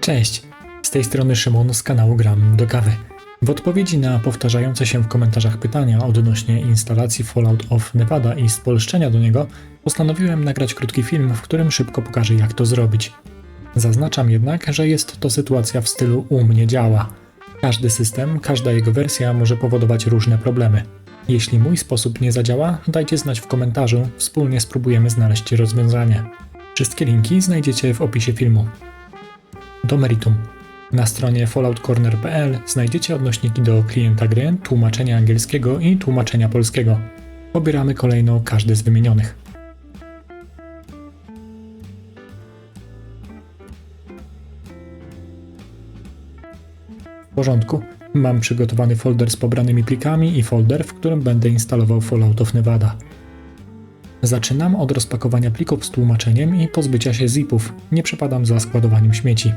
Cześć, z tej strony Szymon z kanału Gram do Kawy. W odpowiedzi na powtarzające się w komentarzach pytania odnośnie instalacji Fallout of Nevada i spolszczenia do niego, postanowiłem nagrać krótki film, w którym szybko pokażę jak to zrobić. Zaznaczam jednak, że jest to sytuacja w stylu u mnie działa. Każdy system, każda jego wersja może powodować różne problemy. Jeśli mój sposób nie zadziała, dajcie znać w komentarzu, wspólnie spróbujemy znaleźć rozwiązanie. Wszystkie linki znajdziecie w opisie filmu. Do meritum. Na stronie falloutcorner.pl znajdziecie odnośniki do klienta gry, tłumaczenia angielskiego i tłumaczenia polskiego. Pobieramy kolejno każdy z wymienionych. W porządku. Mam przygotowany folder z pobranymi plikami i folder, w którym będę instalował Fallout of Nevada. Zaczynam od rozpakowania plików z tłumaczeniem i pozbycia się zipów. Nie przepadam za składowaniem śmieci.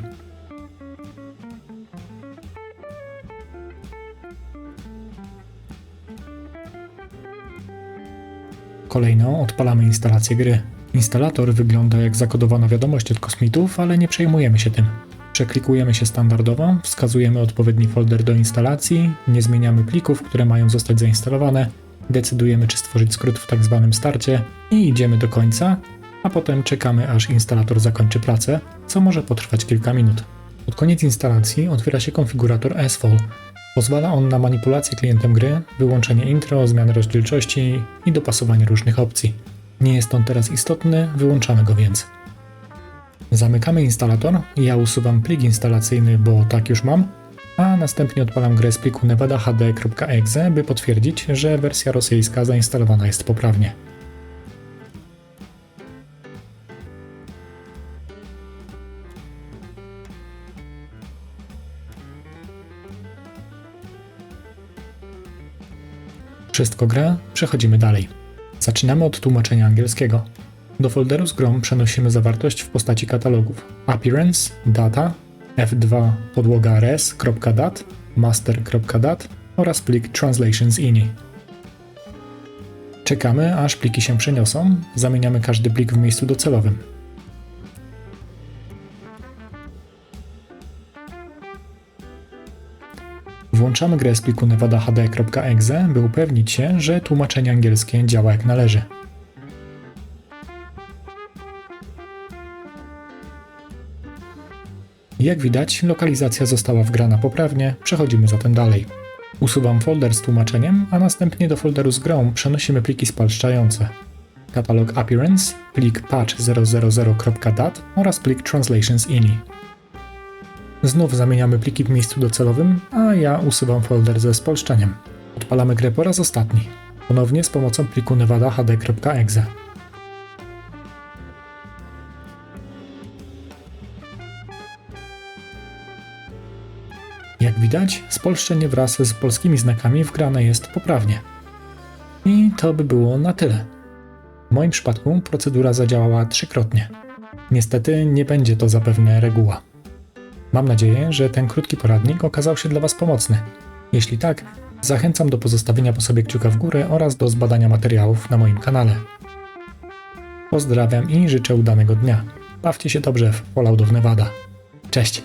Kolejno odpalamy instalację gry. Instalator wygląda jak zakodowana wiadomość od kosmitów, ale nie przejmujemy się tym. Przeklikujemy się standardowo, wskazujemy odpowiedni folder do instalacji, nie zmieniamy plików, które mają zostać zainstalowane, decydujemy czy stworzyć skrót w tak zwanym starcie i idziemy do końca, a potem czekamy aż instalator zakończy pracę, co może potrwać kilka minut. Pod koniec instalacji otwiera się konfigurator SFall. Pozwala on na manipulację klientem gry, wyłączenie intro, zmianę rozdzielczości i dopasowanie różnych opcji. Nie jest on teraz istotny, wyłączamy go więc. Zamykamy instalator, ja usuwam plik instalacyjny, bo tak już mam, a następnie odpalam grę z pliku nevadahd.exe, by potwierdzić, że wersja rosyjska zainstalowana jest poprawnie. Wszystko gra, przechodzimy dalej. Zaczynamy od tłumaczenia angielskiego. Do folderu z grą przenosimy zawartość w postaci katalogów appearance, data, f2 podłoga res.dat, master.dat oraz plik translations ini. Czekamy, aż pliki się przeniosą, zamieniamy każdy plik w miejscu docelowym. Włączamy grę z pliku nevadahd.exe, by upewnić się, że tłumaczenie angielskie działa jak należy. Jak widać, lokalizacja została wgrana poprawnie, przechodzimy zatem dalej. Usuwam folder z tłumaczeniem, a następnie do folderu z grą przenosimy pliki spalszczające. Katalog Appearance, plik patch000.dat oraz plik translations ini. Znów zamieniamy pliki w miejscu docelowym, a ja usuwam folder ze spolszczeniem. Odpalamy grę po raz ostatni. Ponownie z pomocą pliku nevadahd.exe. Jak widać, spolszczenie wraz z polskimi znakami wgrane jest poprawnie. I to by było na tyle. W moim przypadku procedura zadziałała trzykrotnie. Niestety nie będzie to zapewne reguła. Mam nadzieję, że ten krótki poradnik okazał się dla Was pomocny. Jeśli tak, zachęcam do pozostawienia po sobie kciuka w górę oraz do zbadania materiałów na moim kanale. Pozdrawiam i życzę udanego dnia. Bawcie się dobrze w Fallout of Nevada. Cześć!